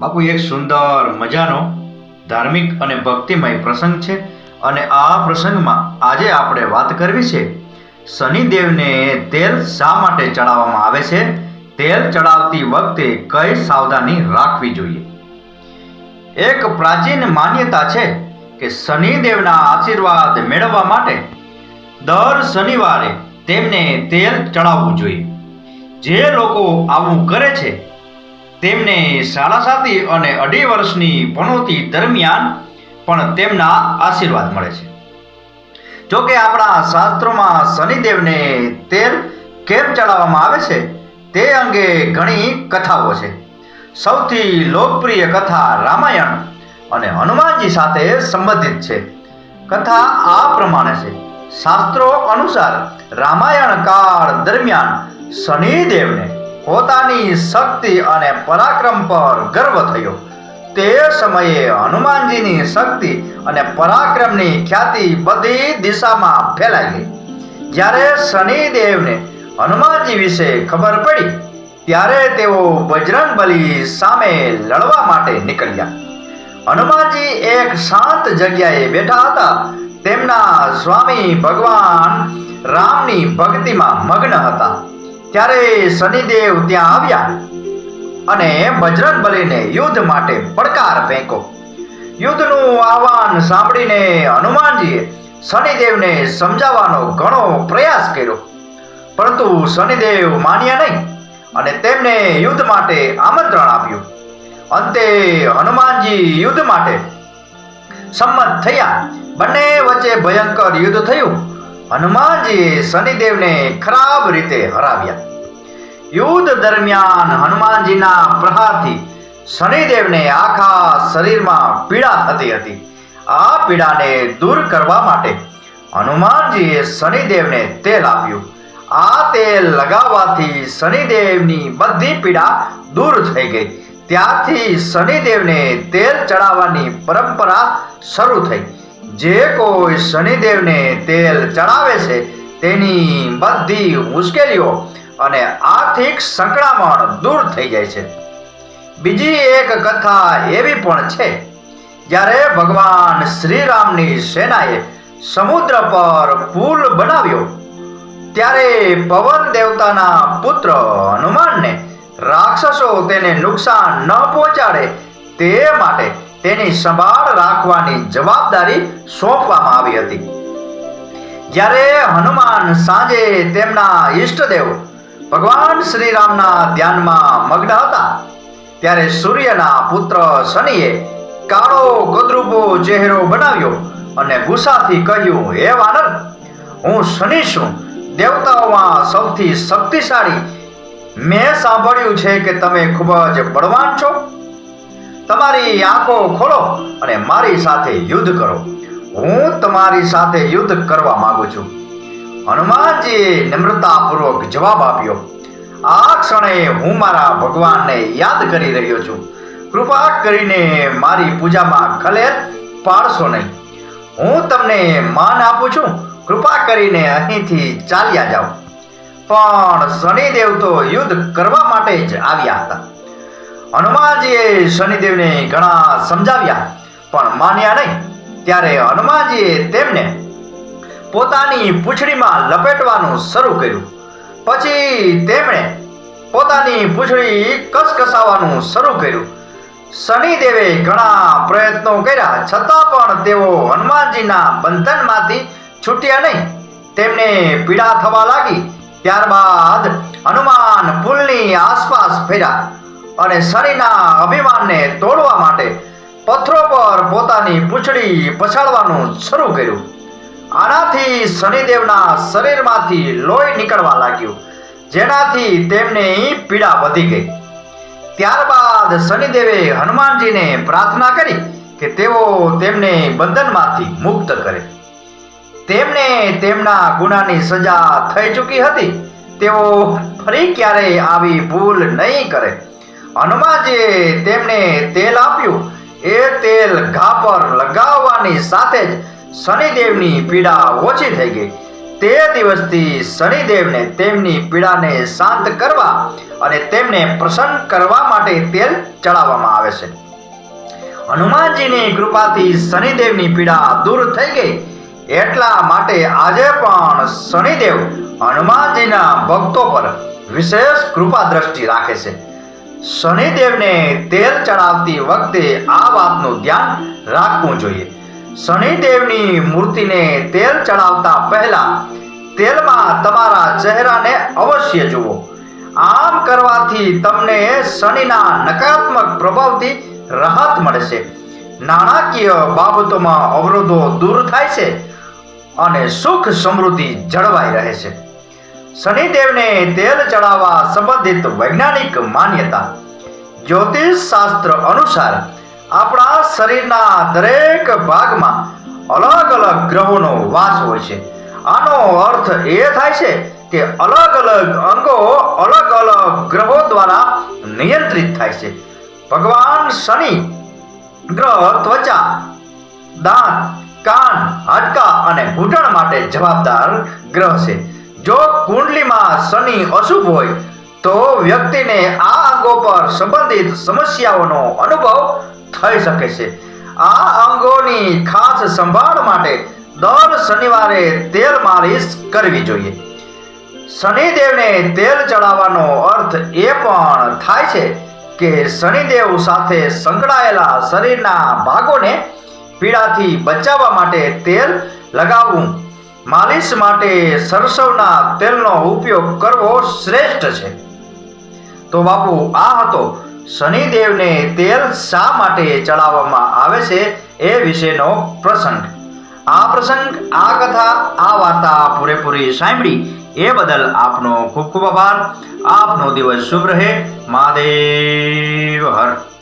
બાપુ, એક સુંદર મજાનો ધાર્મિક અને ભક્તિમય પ્રસંગ છે અને આ પ્રસંગમાં આજે આપણે વાત કરવી છે, શનિદેવને તેલ શા માટે ચડાવવામાં આવે છે? તેલ ચડાવતી વખતે કઈ સાવધાની રાખવી જોઈએ? એક પ્રાચીન માન્યતા છે કે શનિદેવના આશીર્વાદ મેળવવા માટે દર શનિવારે તેમને તેલ ચડાવવું જોઈએ. જે લોકો આવું કરે છે તેમને સાડા સાતી અને અઢી વર્ષની પનોતી દરમિયાન પણ તેમના આશીર્વાદ મળે છે. જો કે આપણા શાસ્ત્રોમાં શનિદેવને તેલ કેમ ચડાવવામાં આવે છે? તે અંગે ઘણી કથાઓ છે. સૌથી લોકપ્રિય કથા રામાયણ અને હનુમાનજી સાથે સંબંધિત છે. કથા આ પ્રમાણે છે. શાસ્ત્રો અનુસાર રામાયણ કાળ દરમિયાન શનિદેવને પોતાની શક્તિ અને પરાક્રમ પર ગર્વ થયો. તે સમયે હનુમાનજીની શક્તિ અને પરાક્રમની ખ્યાતિ બધી દિશામાં ફેલાઈ ગઈ. જ્યારે શનિદેવને હનુમાનજી વિશે ખબર પડી, ત્યારે તેઓ બજરંગબલી સામે લડવા માટે નીકળ્યા. હનુમાનજી એક શાંત જગ્યાએ બેઠા હતા. તેમના સ્વામી ભગવાન રામની ભક્તિમાં મગ્ન હતા. ત્યારે શનિદેવ ત્યાં આવ્યા અને બજરંગબલીને યુદ્ધ માટે પડકાર ફેંકો. યુદ્ધનું આહવાન સાંભળીને હનુમાનજીએ શનિદેવને સમજાવવાનો ઘણો પ્રયાસ કર્યો. પરંતુ શનિદેવ માન્યા નહીં અને તેમને યુદ્ધ માટે આમંત્રણ આપ્યું. અંતે હનુમાનજી યુદ્ધ માટે સંમત થયા. બંને વચ્ચે ભયંકર યુદ્ધ થયું. હનુમાનજીએ શનિદેવને ખરાબ રીતે હરાવ્યા. યુદ્ધ દરમિયાન હનુમાનજીના પ્રહારથી શનિદેવને આખા શરીરમાં પીડા થતી હતી. આ પીડાને દૂર કરવા માટે હનુમાનજીએ શનિદેવને તેલ આપ્યું. આ તેલ લગાવવાથી શનિદેવની બધી પીડા દૂર થઈ ગઈ. ત્યારથી શનિદેવને તેલ ચડાવવાની પરંપરા શરૂ થઈ. જે કોઈ શનિદેવને તેલ ચડાવે છે, તેની બધી મુશ્કેલીઓ અને આર્થિક સંકળામણ દૂર થઈ જાય છે. બીજી એક કથા એવી પણ છે, જ્યારે ભગવાન શ્રીરામની સેનાએ સમુદ્ર પર પુલ બનાવ્યો, ત્યારે પવન દેવતાના પુત્ર હનુમાનને રાક્ષસો તેને નુકસાન ન પહોંચાડે તે માટે તેની સંભાળ રાખવાની જવાબદારી સોંપવામાં આવી હતી. જ્યારે હનુમાન સાંજે તેમના ઈષ્ટદેવ ભગવાન શ્રીરામના ધ્યાનમાં મગ્ન હતા, ત્યારે સૂર્યના પુત્ર શનિએ કાળો કદરૂપો ચહેરો બનાવ્યો અને ગુસ્સાથી કહ્યું, હે વાનર, હું શનિ છું. દેવતાઓમાં સૌથી શક્તિશાળી. મેં સાંભળ્યું છે કે તમે ખૂબ જ બળવાન છો. તમારી આંખો ખોલો અને મારી સાથે યુદ્ધ કરો. હું તમારી સાથે યુદ્ધ કરવા માંગુ છું. હનુમાનજીએ નમ્રતાપૂર્વક જવાબ આપ્યો. આ ક્ષણે હું મારા ભગવાનને યાદ કરી રહ્યો છું. કૃપા કરીને મારી પૂજામાં ખલેલ પાડશો નહીં. હું તમને માન આપું છું. કૃપા કરીને અહીંથી ચાલ્યા જાઓ. પણ શનિદેવ તો યુદ્ધ કરવા માટે જ આવ્યા હતા. હનુમાનજીએ શનિદેવને ઘણા સમજાવ્યા, પણ માન્યા નહીં. ત્યારે હનુમાનજીએ તેમને પોતાની પૂંછડીમાં લપેટવાનું શરૂ કર્યું. પછી તેમણે પોતાની પૂંછડી કસકસાવવાનું શરૂ કર્યું. શનિદેવે ઘણા પ્રયત્નો કર્યા, છતાં પણ તેઓ હનુમાનજીના બંધનમાંથી છૂટ્યા નહીં. તેમને પીડા થવા લાગી. ત્યારબાદ હનુમાન પુલની આસપાસ ફેર્યા. અને શનિના અભિમાનને તોડવા માટે પથ્થરો પર પોતાની પૂંછડી પછાડવાનું શરૂ કર્યું. આનાથી શનિદેવના શરીરમાંથી લોહી નીકળવા લાગ્યું, જેનાથી તેમને પીડા વધી ગઈ. ત્યારબાદ શનિદેવે હનુમાનજીને પ્રાર્થના કરી કે તેઓ તેમને બંધનમાંથી મુક્ત કરે. તેમને તેમના ગુનાની સજા થઈ ચૂકી હતી. તેઓ ફરી ક્યારેય આવી ભૂલ નહીં કરે. હનુમાનજીએ તેમને તેલ આપ્યું. એ તેલ ઘા પર લગાવવાની સાથે જ શનિદેવની પીડા ઓછી થઈ ગઈ. તે દિવસથી શનિદેવને તેમની પીડાને શાંત કરવા અને તેમને પ્રસન્ન કરવા માટે તેલ ચડાવવામાં આવે છે. હનુમાનજીની કૃપાથી શનિદેવની પીડા દૂર થઈ ગઈ. એટલા માટે આજે પણ શનિદેવ હનુમાનજીના ભક્તો પર વિશેષ કૃપા દ્રષ્ટિ રાખે છે. શનિદેવને તેલ ચડાવતી વખતે આ વાતનું ધ્યાન રાખવું જોઈએ. શનિદેવની મૂર્તિને તેલ ચડાવતા પહેલા તેલમાં તમારા ચહેરાને અવશ્ય જુઓ. આમ કરવાથી તમને શનિના નકારાત્મક પ્રભાવથી રાહત મળશે. નાણાકીય બાબતોમાં અવરોધો દૂર થાય છે અને સુખ સમૃદ્ધિ જળવાઈ રહે છે. શનિદેવને તેલ ચડાવવા સંબંધિત વૈજ્ઞાનિક માન્યતા. જ્યોતિષ શાસ્ત્ર અનુસાર આપણા શરીરના દરેક ભાગમાં અલગ અલગ ગ્રહોનો વાસ હોય છે. આનો અર્થ એ થાય છે કે અલગ અલગ અંગો અલગ અલગ ગ્રહો દ્વારા નિયંત્રિત થાય છે. ભગવાન શનિ, ગ્રહ, ત્વચા, દાંત, કાન, હાડકા અને ઘૂંટણ માટે જવાબદાર ગ્રહ છે. જો કુંડલીમાં શનિ અશુભ હોય, તો વ્યક્તિને આ અંગો પર સંબંધિત સમસ્યાઓનો અનુભવ થઈ શકે છે. આ અંગોની ખાસ સંભાળ માટે દર શનિવારે તેલ માલિશ કરવી જોઈએ. શનિદેવને તેલ ચડાવવાનો અર્થ એ પણ થાય છે કે શનિદેવ સાથે સંકળાયેલા શરીરના ભાગોને પીડાથી બચાવવા માટે તેલ લગાવવું માલિશ માટે સરસવના તેલનો ઉપયોગ કરવો શ્રેષ્ઠ છે. તો બાપુ, આ હતો શનિદેવને તેલ શા માટે ચડાવવામાં આવે છે એ વિશેનો પ્રસંગ. આ પ્રસંગ, આ કથા, આ વાર્તા પૂરેપૂરી સાંભળી એ બદલ આપનો ખૂબ ખૂબ આભાર. આપનો દિવસ શુભ રહે. મહાદેવ હર.